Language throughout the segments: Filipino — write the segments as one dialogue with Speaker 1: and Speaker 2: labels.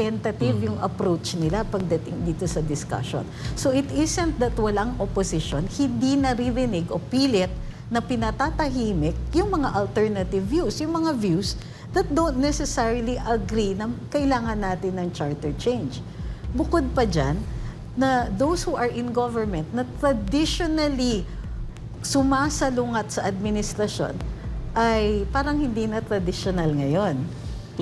Speaker 1: tentative yung approach nila pagdating dito sa discussion. So it isn't that walang opposition, hindi naririnig o pilit na pinatatahimik yung mga alternative views, yung mga views that don't necessarily agree na kailangan natin ng charter change. Bukod pa dyan, na those who are in government na traditionally sumasalungat sa administrasyon ay parang hindi na traditional ngayon.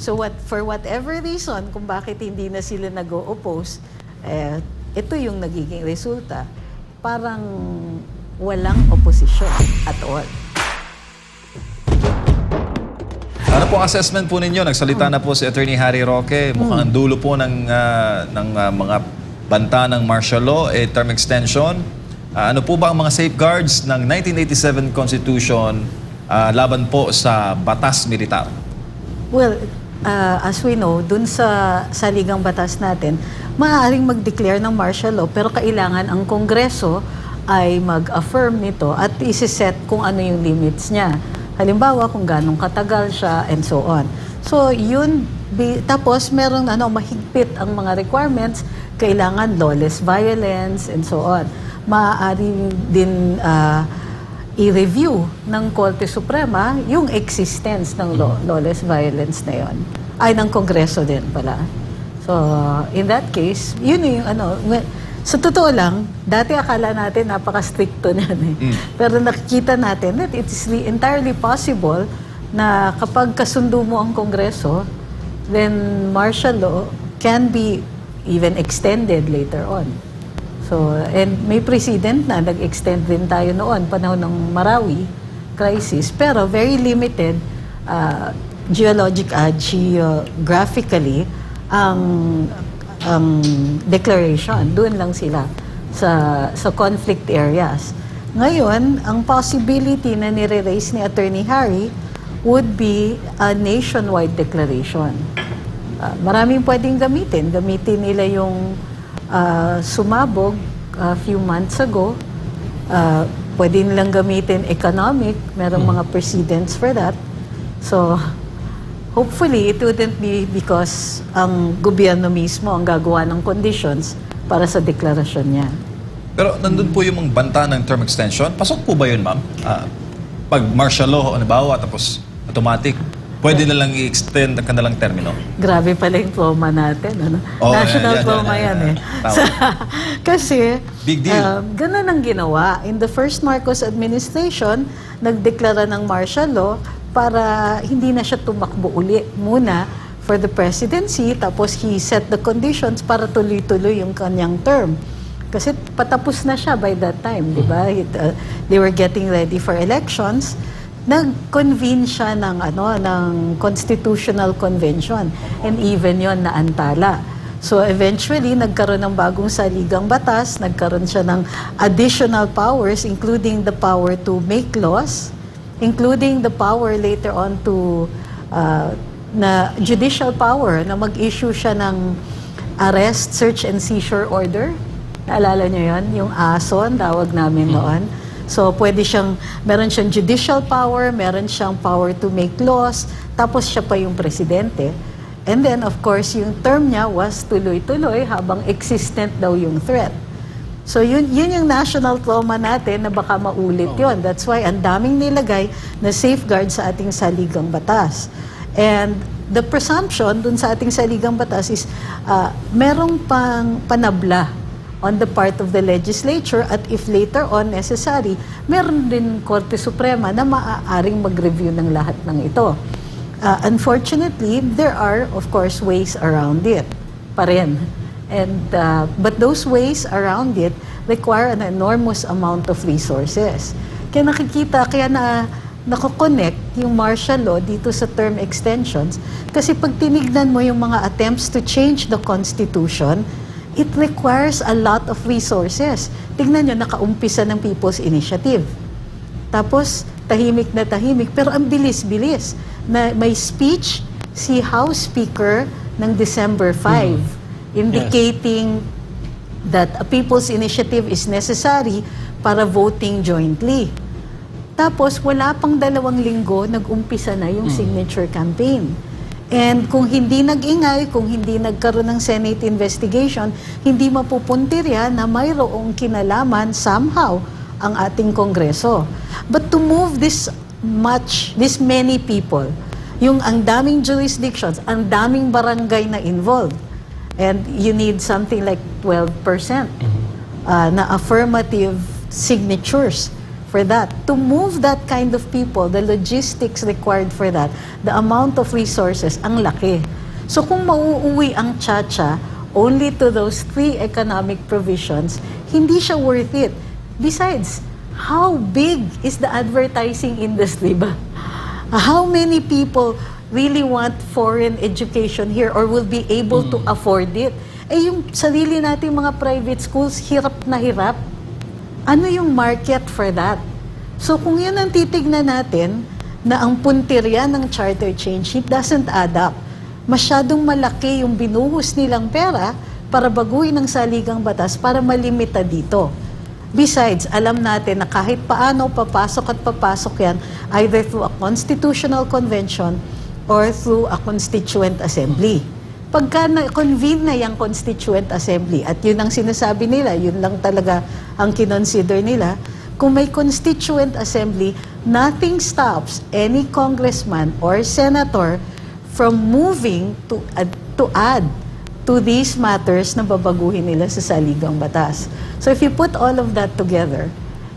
Speaker 1: So what for whatever reason kung bakit hindi na sila nag-o-oppose, eh, ito yung nagiging resulta. Parang walang opposition at all.
Speaker 2: Ano po assessment po ninyo? Nagsalita na po si Attorney Harry Roque. Mukhang ang dulo po ng, ah, ng ah, mga banta ng martial law, eh, term extension. Ah, ano po ba ang mga safeguards ng 1987 Constitution ah, laban po sa batas militar?
Speaker 1: Well, uh, as we know, dun sa saligang batas natin, maaaring mag-declare ng martial law pero kailangan ang Kongreso ay mag-affirm nito at isi-set kung ano yung limits niya. Halimbawa, kung ganong katagal siya and so on. So, yun, tapos meron ano, mahigpit ang mga requirements, kailangan lawless violence and so on. Maaari din ah, i-review ng Korte Suprema yung existence ng law, lawless violence na yon. Ay, ng Kongreso din pala. So, in that case, yun yung ano, sa totoo lang, dati akala natin napaka-stricto niyan eh. Pero nakikita natin that it is re- entirely possible na kapag kasundo mo ang Kongreso, then martial law can be even extended later on. So, and may precedent na, nag-extend din tayo noon, panahon ng Marawi crisis, pero very limited uh, geologic, uh, geographically ang ang declaration. Doon lang sila sa sa conflict areas. Ngayon, ang possibility na nire-raise ni Attorney Harry would be a nationwide declaration. Ah, maraming pwedeng gamitin. Gamitin nila yung ah, sumabog a few months ago. Uh, pwede nilang gamitin economic. Merong mga precedents for that. So, hopefully, it wouldn't be because ang gobyerno mismo ang gagawa ng conditions para sa deklarasyon niya.
Speaker 2: Pero nandun po yung mga banta ng term extension. Pasok po ba yun, ma'am? Ah, pag martial law, halimbawa, tapos automatic, pwede na lang i-extend ang kanilang termino.
Speaker 1: Grabe pala yung trauma natin. Ano?
Speaker 2: Oo,
Speaker 1: National
Speaker 2: yan, yan,
Speaker 1: trauma
Speaker 2: yan,
Speaker 1: yan,
Speaker 2: yan.
Speaker 1: eh.
Speaker 2: Tama.
Speaker 1: Sa- kasi,
Speaker 2: Big deal.
Speaker 1: um, ganun ang ginawa. In the first Marcos administration, nagdeklara ng martial law para hindi na siya tumakbo uli muna for the presidency. Tapos he set the conditions para tuloy-tuloy yung kanyang term. Kasi patapos na siya by that time, di ba? It, uh, they were getting ready for elections. Nag-convene siya ng ano ng constitutional convention and even yon naantala. So eventually nagkaroon ng bagong saligang batas, nagkaroon siya ng additional powers including the power to make laws, including the power later on to uh, na judicial power na mag-issue siya ng arrest, search and seizure order. Naalala niyo yon Yung ASON, tawag namin noon. So, pwede siyang, meron siyang judicial power, meron siyang power to make laws, tapos siya pa yung presidente. And then, of course, yung term niya was tuloy-tuloy habang existent daw yung threat. So yun, yun yung national trauma natin na baka maulit yon. That's why ang daming nilagay na safeguard sa ating saligang batas. And the presumption dun sa ating saligang batas is uh, merong pang panabla on the part of the legislature at if later on necessary, meron din Korte Suprema na maaaring mag-review ng lahat ng ito. Uh, unfortunately, there are, of course, ways around it pa rin. And, uh, but those ways around it require an enormous amount of resources. Kaya nakikita, kaya na nako-connect yung martial law dito sa term extensions kasi pag tinignan mo yung mga attempts to change the constitution, it requires a lot of resources. Tignan nyo, nakaumpisa ng People's Initiative. Tapos, tahimik na tahimik, pero ang bilis-bilis. Na may speech si House Speaker ng December 5 indicating that a People's Initiative is necessary para voting jointly. Tapos, wala pang dalawang linggo, nag-umpisa na yung signature campaign. And kung hindi nag-ingay, kung hindi nagkaroon ng Senate investigation, hindi mapupuntirya na mayroong kinalaman somehow ang ating Kongreso. But to move this much, this many people, yung ang daming jurisdictions, ang daming barangay na involved, and you need something like 12% uh, na affirmative signatures for that. To move that kind of people, the logistics required for that, the amount of resources, ang laki. So kung mauuwi ang Chacha only to those three economic provisions, hindi siya worth it. Besides, how big is the advertising industry ba? How many people really want foreign education here or will be able to afford it? Eh yung sarili nating mga private schools, hirap na hirap. Ano yung market for that? So kung yun ang titignan natin, na ang puntirya ng charter change, it doesn't add up. Masyadong malaki yung binuhos nilang pera para baguhin ang saligang batas para malimita dito. Besides, alam natin na kahit paano papasok at papasok yan either through a constitutional convention or through a constituent assembly. Pagka na-convene na yung constituent assembly at yun ang sinasabi nila, yun lang talaga ang kinonsider nila, kung may constituent assembly, nothing stops any congressman or senator from moving to, add- to add to these matters na babaguhin nila sa saligang batas. So if you put all of that together,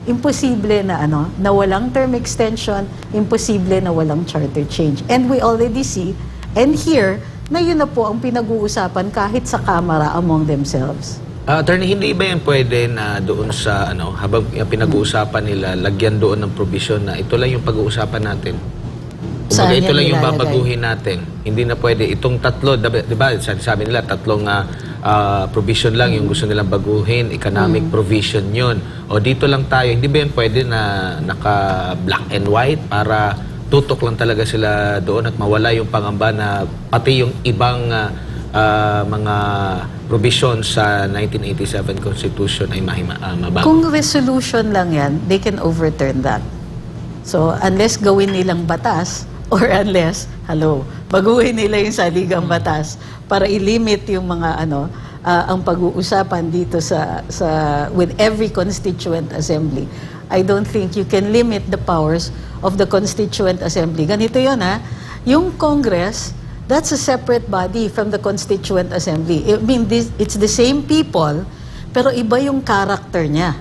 Speaker 1: imposible na ano, na walang term extension, imposible na walang charter change. And we already see and hear na yun na po ang pinag-uusapan kahit sa Kamara among themselves.
Speaker 3: Ah, attorney, hindi ba yan pwede na doon sa ano, habang pinag-uusapan nila, lagyan doon ng provision na ito lang yung pag-uusapan natin? Kumbaga, ito lang yung babaguhin natin. Hindi na pwede. Itong tatlo, di ba, sabi, nila, tatlong ah, ah, provision lang yung gusto nilang baguhin. Economic
Speaker 1: Mm.
Speaker 3: provision yun. O dito lang tayo. Hindi ba yan pwede na naka black and white para tutok lang talaga sila doon at mawala yung pangamba na pati yung ibang ah, mga provision sa 1987 Constitution ay mahima, ah, mabago.
Speaker 1: Kung resolution lang yan, they can overturn that. So, unless gawin nilang batas, or unless, hello, baguhin nila yung saligang batas para ilimit yung mga ano, ah, ang pag-uusapan dito sa, sa, with every constituent assembly. I don't think you can limit the powers of the constituent assembly. Ganito yun ha, yung Congress, that's a separate body from the constituent assembly. I mean, this, it's the same people, pero iba yung character niya.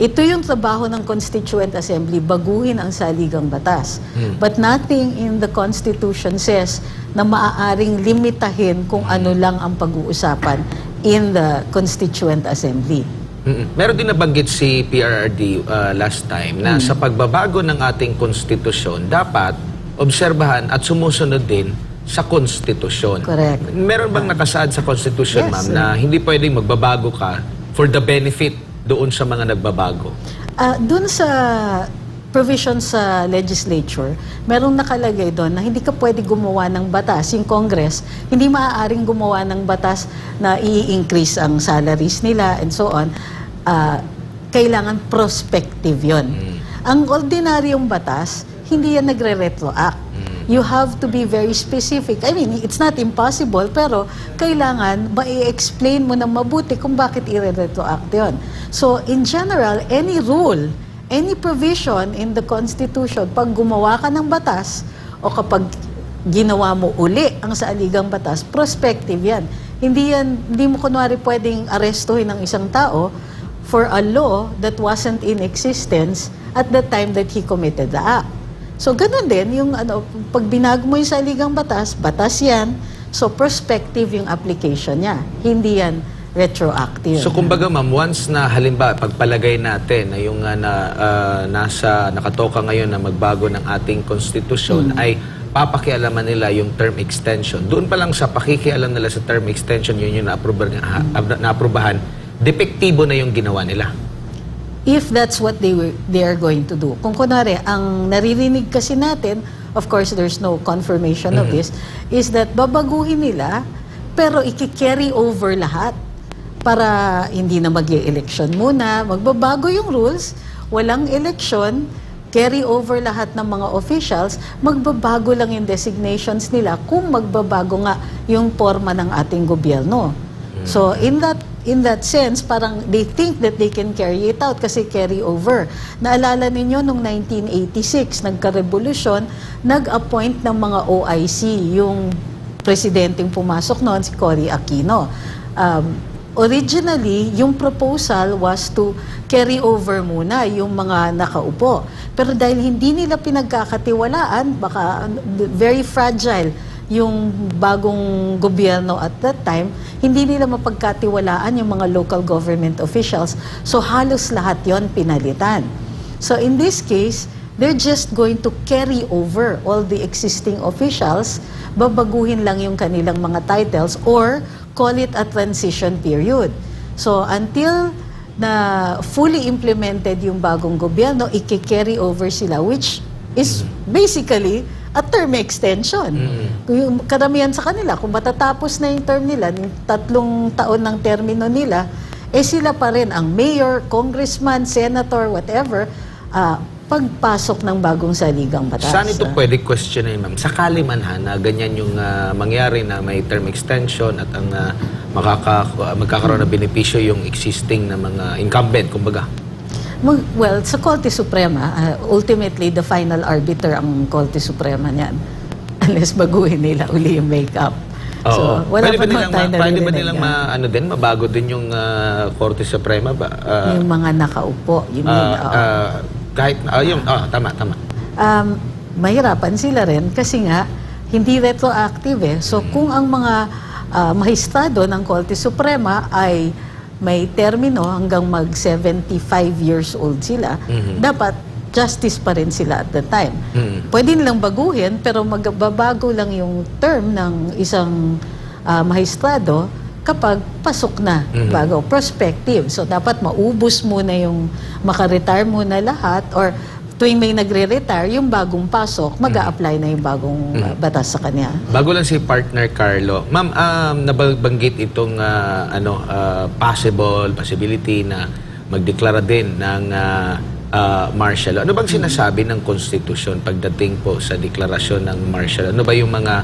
Speaker 1: Ito yung trabaho ng Constituent Assembly, baguhin ang saligang batas. But nothing in the Constitution says na maaaring limitahin kung ano lang ang pag-uusapan in the Constituent Assembly.
Speaker 3: Mm-mm. Meron din nabanggit si PRRD uh, last time na sa pagbabago ng ating konstitusyon, dapat obserbahan at sumusunod din sa konstitusyon.
Speaker 1: Correct.
Speaker 3: Meron bang nakasaad sa konstitusyon,
Speaker 1: Yes,
Speaker 3: ma'am, na hindi pwedeng magbabago ka for the benefit doon sa mga nagbabago?
Speaker 1: Ah, dun sa provision sa legislature, merong nakalagay doon na hindi ka pwede gumawa ng batas. Yung Congress, hindi maaaring gumawa ng batas na i-increase ang salaries nila and so on. Ah, kailangan prospective yon. Ang ordinaryong batas, hindi yan nagre-retroact. You have to be very specific. I mean, it's not impossible, pero kailangan ma-explain mo ng mabuti kung bakit i-retroact yun. So, in general, any rule, any provision in the Constitution, pag gumawa ka ng batas, o kapag ginawa mo uli ang saaligang batas, prospective yan. Hindi yan, hindi mo kunwari pwedeng arestuhin ng isang tao for a law that wasn't in existence at the time that he committed the act. So, ganun din, yung ano, pag binago mo yung saligang batas, batas yan, so prospective yung application niya. Hindi yan retroactive.
Speaker 3: So kumbaga ma'am, once na halimbawa pagpalagay natin na yung uh, na, ah, nasa nakatoka ngayon na magbago ng ating konstitusyon ay papakialaman nila yung term extension. Doon pa lang sa pakikialam nila sa term extension, yun yung naaprubahan, naaprubahan depektibo na yung ginawa nila.
Speaker 1: if that's what they were they are going to do. Kung kunwari, ang naririnig kasi natin, of course there's no confirmation of this, is that babaguhin nila pero iki-carry over lahat para hindi na mag election muna, magbabago yung rules, walang election, carry over lahat ng mga officials, magbabago lang yung designations nila kung magbabago nga yung forma ng ating gobyerno. So in that in that sense, parang they think that they can carry it out kasi carry over. Naalala ninyo nung 1986, nagka-revolusyon, nag-appoint ng mga OIC, yung presidenteng pumasok noon, si Cory Aquino. Um, originally, yung proposal was to carry over muna yung mga nakaupo. Pero dahil hindi nila pinagkakatiwalaan, baka ano, very fragile yung bagong gobyerno at that time, hindi nila mapagkatiwalaan yung mga local government officials. So halos lahat yon pinalitan. So in this case, they're just going to carry over all the existing officials, babaguhin lang yung kanilang mga titles or call it a transition period. So until na fully implemented yung bagong gobyerno, i-carry over sila which is basically a term extension. Yung karamihan sa kanila, kung matatapos na yung term nila, yung tatlong taon ng termino nila, eh sila pa rin ang mayor, congressman, senator, whatever, ah, pagpasok ng bagong saligang batas.
Speaker 3: Saan ito pwede questionin, ma'am? Sakali man ha, na ganyan yung ah, mangyari na may term extension at ang ah, makaka, magkakaroon ng benepisyo yung existing na mga incumbent, kumbaga.
Speaker 1: Well, sa Korte Suprema, ah, ultimately, the final arbiter ang Korte Suprema niyan. Unless baguhin nila uli yung makeup.
Speaker 3: Oo.
Speaker 1: wala
Speaker 3: pwede
Speaker 1: pa
Speaker 3: ba
Speaker 1: naman
Speaker 3: nilang,
Speaker 1: tayo
Speaker 3: ma- pwede ba nilang ma, ano din, mabago din yung ah, Korte Suprema ba? Ah,
Speaker 1: yung mga nakaupo. Yun, yun,
Speaker 3: ah,
Speaker 1: oo.
Speaker 3: ah, kahit, ah, yung, ah, tama, tama.
Speaker 1: um, mahirapan sila rin kasi nga hindi retroactive eh. So kung ang mga ah, mahistado ng Korte Suprema ay may termino hanggang mag 75 years old sila, dapat justice pa rin sila at the time.
Speaker 3: Mhm.
Speaker 1: Pwede nilang baguhin pero magbabago lang yung term ng isang ah, mahistrado kapag pasok na bago prospective. So dapat maubos muna yung makaretire muna lahat or tuwing may nagre-retire, yung bagong pasok, mag apply na yung bagong ah, batas sa kanya.
Speaker 3: Bago lang si partner Carlo. Ma'am, um, nabanggit itong ah, ano ah, possible possibility na magdeklara din ng ah, ah, martial law. Ano bang sinasabi ng konstitusyon pagdating po sa deklarasyon ng martial law? Ano ba yung mga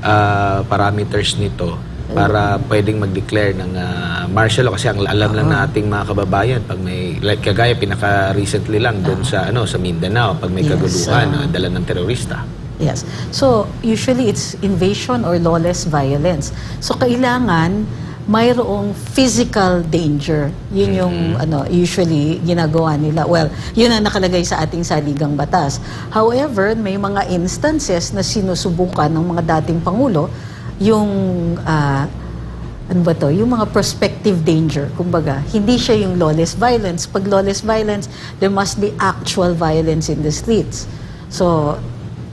Speaker 3: ah, parameters nito para pwedeng mag-declare ng ah, martial law kasi ang alam lang nating mga kababayan pag may like kagaya pinaka recently lang doon sa ano sa Mindanao pag may
Speaker 1: Yes,
Speaker 3: kaguluhan
Speaker 1: ah.
Speaker 3: ah, dala ng terorista.
Speaker 1: Yes. So, usually it's invasion or lawless violence. So, kailangan mayroong physical danger. Yun yung ano usually ginagawa nila. Well, yun ang nakalagay sa ating saligang batas. However, may mga instances na sinusubukan ng mga dating pangulo yung ah, ano ba to, yung mga prospective danger. Kumbaga, hindi siya yung lawless violence. Pag lawless violence, there must be actual violence in the streets. So,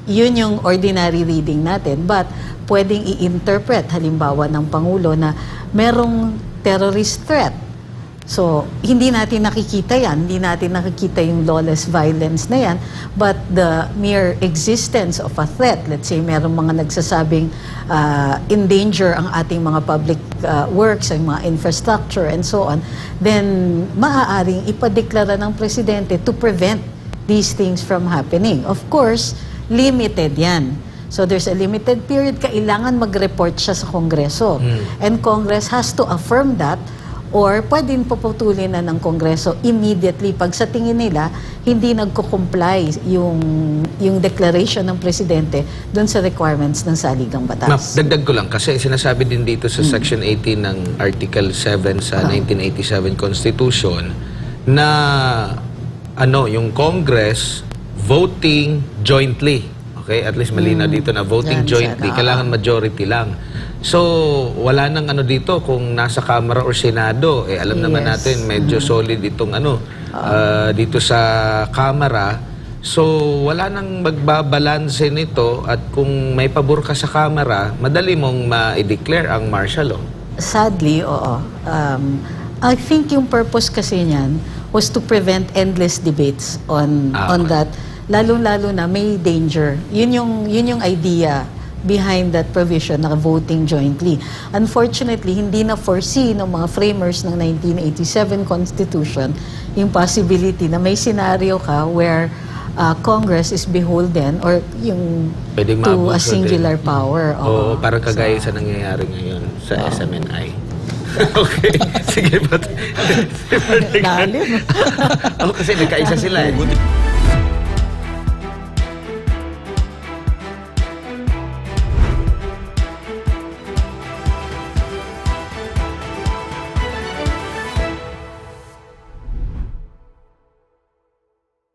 Speaker 1: yun yung ordinary reading natin. But, pwedeng i-interpret, halimbawa ng Pangulo, na merong terrorist threat. So, hindi natin nakikita yan. Hindi natin nakikita yung lawless violence na yan. But the mere existence of a threat, let's say merong mga nagsasabing uh, in danger ang ating mga public uh, works, ang mga infrastructure and so on, then maaaring ipadeklara ng presidente to prevent these things from happening. Of course, limited yan. So there's a limited period, kailangan mag-report siya sa Kongreso. And Congress has to affirm that or pwedeng puputulin na ng Kongreso immediately pag sa tingin nila hindi nagko-comply yung yung declaration ng presidente doon sa requirements ng saligang
Speaker 3: Ma'am,
Speaker 1: batas.
Speaker 3: dagdag ko lang kasi sinasabi din dito sa Section 18 ng Article 7 sa 1987 Constitution na ano, yung Congress voting jointly. Okay? At least malinaw dito na voting
Speaker 1: Yan,
Speaker 3: jointly.
Speaker 1: Sen.
Speaker 3: Kailangan majority lang. So, wala nang ano dito kung nasa Kamara or Senado. Eh, alam naman
Speaker 1: Yes.
Speaker 3: natin, medyo solid itong ano, ah, dito sa Kamara. So, wala nang magbabalanse nito at kung may pabor ka sa Kamara, madali mong ma-declare ang martial law.
Speaker 1: Sadly, oo. Um, I think yung purpose kasi niyan was to prevent endless debates on
Speaker 3: Ah,
Speaker 1: on
Speaker 3: okay.
Speaker 1: that. Lalong-lalo na may danger. Yun yung yun yung idea behind that provision na voting jointly. Unfortunately, hindi na foresee ng mga framers ng 1987 Constitution yung possibility na may scenario ka where uh, Congress is beholden or yung
Speaker 3: Pwedeng
Speaker 1: to a singular
Speaker 3: din.
Speaker 1: power.
Speaker 3: Oo, parang kagaya sa nangyayari ngayon sa SMNI. okay. Sige, but...
Speaker 1: Lalim.
Speaker 3: Ako kasi nagkaisa sila eh.